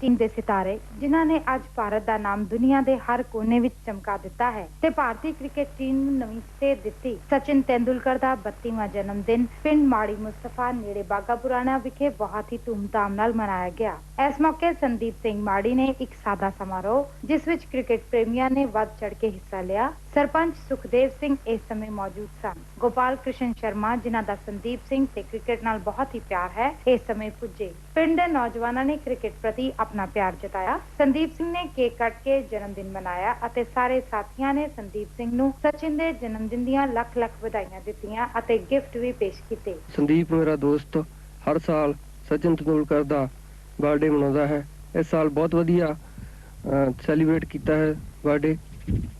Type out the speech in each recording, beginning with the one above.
Team ਦੇ ਸਿਤਾਰੇ, ਜਿਨ੍ਹਾਂ ਨੇ ਅੱਜ ਭਾਰਤ ਦਾ ਨਾਮ ਦੁਨੀਆ ਦੇ ਹਰ ਕੋਨੇ ਵਿੱਚ ਚਮਕਾ ਦਿੱਤਾ ਹੈ। ਤੇ ਭਾਰਤੀ ਕ੍ਰਿਕਟ ਟੀਮ ਨੂੰ ਨਵੀਂ ਸੇਧ ਦਿੱਤੀ। ਸਚਿਨ ਤੇਂਦੁਲਕਰ ਦਾ 32ਵਾਂ ਜਨਮ ਦਿਨ ਪਿੰਡ ਮਾੜੀ ਮੁਸਤਫਾ ਨੇੜੇ ਬਾਗਾ ਪੁਰਾਣਾ ਵਿਖੇ ਬਹੁਤ ਹੀ ਧੂਮਧਾਮ ਨਾਲ ਮਨਾਇਆ ਗਿਆ। ਇਸ ਮੌਕੇ ਸੰਦੀਪ ਸਿੰਘ ਮਾੜੀ ਨੇ ਇੱਕ ਸਾਦਾ ਸਮਾਰੋਹ, ਜਿਸ ਵਿੱਚ ਕ੍ਰਿਕਟ ਪ੍ਰੇਮੀਆਂ ਨੇ ਵੱਧ ਚੜ ਕੇ ਹਿੱਸਾ ਲਿਆ। ਸਰਪੰਚ ਸੁਖਦੇਵ ਸਿੰਘ ਇਸ ਸਮੇਂ ਮੌਜੂਦ ਸਨ। ਗੋਪਾਲ ਕ੍ਰਿਸ਼ਨ ਸ਼ਰਮਾ, ਜਿਨ੍ਹਾਂ ਦਾ ਸੰਦੀਪ ਸਿੰਘ ਤੇ ਕ੍ਰਿਕਟ ਨਾਲ ਬਹੁਤ ਹੀ ਪਿਆਰ ਹੈ, ਇਸ ਸਮੇਂ ਪੁੱਜੇ। ਪਿੰਡ ਦੇ ਨੌਜਵਾਨਾਂ ਨੇ ਕ੍ਰਿਕਟ ਪ੍ਰਤੀ ਆਪਣਾ ਪਿਆਰ ਜਤਾਇਆ। ਸੰਦੀਪ ਸਿੰਘ ਨੇ ਕੇਕ ਕੱਟ ਕੇ ਜਨਮ ਦਿਨ ਮਨਾਇਆ ਅਤੇ ਸਾਰੇ ਸਾਥੀਆਂ ਨੇ ਸੰਦੀਪ ਸਿੰਘ ਨੂੰ ਸਚਿਨ ਦੇ ਜਨਮ ਦਿਨ ਦੀਆਂ ਲੱਖ ਲੱਖ ਵਧਾਈਆਂ ਦਿੱਤੀਆਂ ਅਤੇ ਗਿਫਟ ਵੀ ਪੇਸ਼ ਕੀਤੇ। ਸੰਦੀਪ ਮੇਰਾ ਦੋਸਤ ਹਰ ਸਾਲ ਸਚਿਨ ਤੇਂਦੁਲਕਰ ਦਾ ਬਰਥਡੇ ਮਨਾਉਂਦਾ ਹੈ। ਇਸ ਸਾਲ ਬਹੁਤ ਵਧੀਆ ਸੈਲੀਬ੍ਰੇਟ ਕੀਤਾ ਹੈ ਬਰਥਡੇ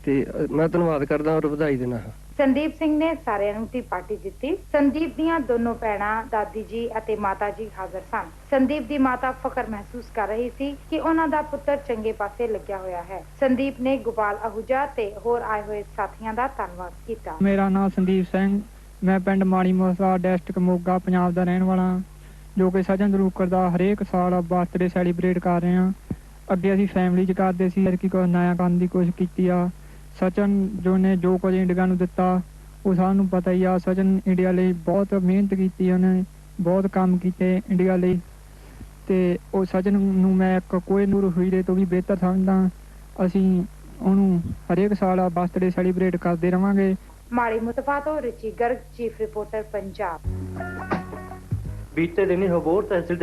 ਤੇ ਮੈਂ ਧੰਨਵਾਦ ਕਰਦਾ ਔਰ ਵਧਾਈ ਦਿੰਦਾ ਹਾਂ। ਸੰਦੀਪ ਸਿੰਘ ਨੇ ਸਾਰਿਆਂ ਨੂੰ ਟੀ ਪਾਰਟੀ ਦਿੱਤੀ ਸੰਦੀਪ ਦੀਆਂ ਦੋਨੋਂ ਭੈਣਾਂ ਦਾਦੀ ਜੀ ਅਤੇ ਮਾਤਾ ਜੀ ਹਾਜ਼ਰ ਸਨ। ਸੰਦੀਪ ਦੀ ਮਾਤਾ ਫਖਰ ਮਹਿਸੂਸ ਕਰ ਰਹੀ ਸੀ ਕਿ ਉਹਨਾਂ ਦਾ ਪੁੱਤਰ ਚੰਗੇ ਪਾਸੇ ਲੱਗਿਆ ਹੋਇਆ ਹੈ। ਸੰਦੀਪ ਨੇ ਗੋਪਾਲ ਅਹੂਜਾ ਤੇ ਹੋਰ ਆਏ ਹੋਏ ਸਾਥੀਆਂ ਦਾ ਧੰਨਵਾਦ ਕੀਤਾ। ਮੇਰਾ ਨਾਮ ਸੰਦੀਪ ਸਿੰਘ। ਮੈਂ ਪਿੰਡ ਮਾੜੀ ਮੋਸਾ ਡਿਸਟ੍ਰਿਕਟ ਮੋਗਾ ਪੰਜਾਬ ਦਾ ਰਹਿਣ ਵਾਲਾ ਜੋ ਕਿ ਸਜਨ ਦਰੂਕਰ ਦਾ ਹਰੇਕ ਸਾਲ ਬਰਥਡੇ ਸੈਲੀਬ੍ਰੇਟ ਕਰ ਰਹੇ ਹਾਂ। ਅੱਗੇ ਅਸੀਂ ਫੈਮਿਲੀ 'ਚ ਕਰਦੇ ਸੀ ਕਿ ਕੋਈ ਨਇਆ ਕਰਨ ਦੀ ਕੋਸ਼ਿਸ਼ ਕੀਤੀ ਆ। ਸਚਨ ਜੋ ਨੇ ਜੋ ਕੁਝ ਇੰਡੀਆ ਨੂੰ ਦਿੱਤਾ ਉਹ ਸਾਨੂੰ ਪਤਾ ਹੀ ਆ ਸਚਨ ਇੰਡੀਆ ਲਈ ਬਹੁਤ ਮਿਹਨਤ ਕੀਤੀ ਉਹਨੇ ਬਹੁਤ ਕੰਮ ਕੀਤੇ ਇੰਡੀਆ ਲਈ। ਤੇ ਉਹ ਸਚਨ ਨੂੰ ਮੈਂ ਇੱਕ ਕੋਈ ਨੂਰ ਹੀਰੇ ਤੋਂ ਵੀ ਬਿਹਤਰ ਸਮਝਦਾ ਅਸੀਂ ਉਹਨੂੰ ਹਰੇਕ ਸਾਲ ਬਰਥਡੇ ਸੈਲੀਬ੍ਰੇਟ ਕਰਦੇ ਰਵਾਂਗੇ। ਮਾੜੀ ਮੁਸਤਫਾ ਤੋਂ ਰਿਚੀ ਗਰਗ ਚੀਫ ਰਿਪੋਰਟਰ ਪੰਜਾਬ। ਬੀਤੇ ਦਿਨੀ ਹਬੋਰ ਤਹਿਸੀਲ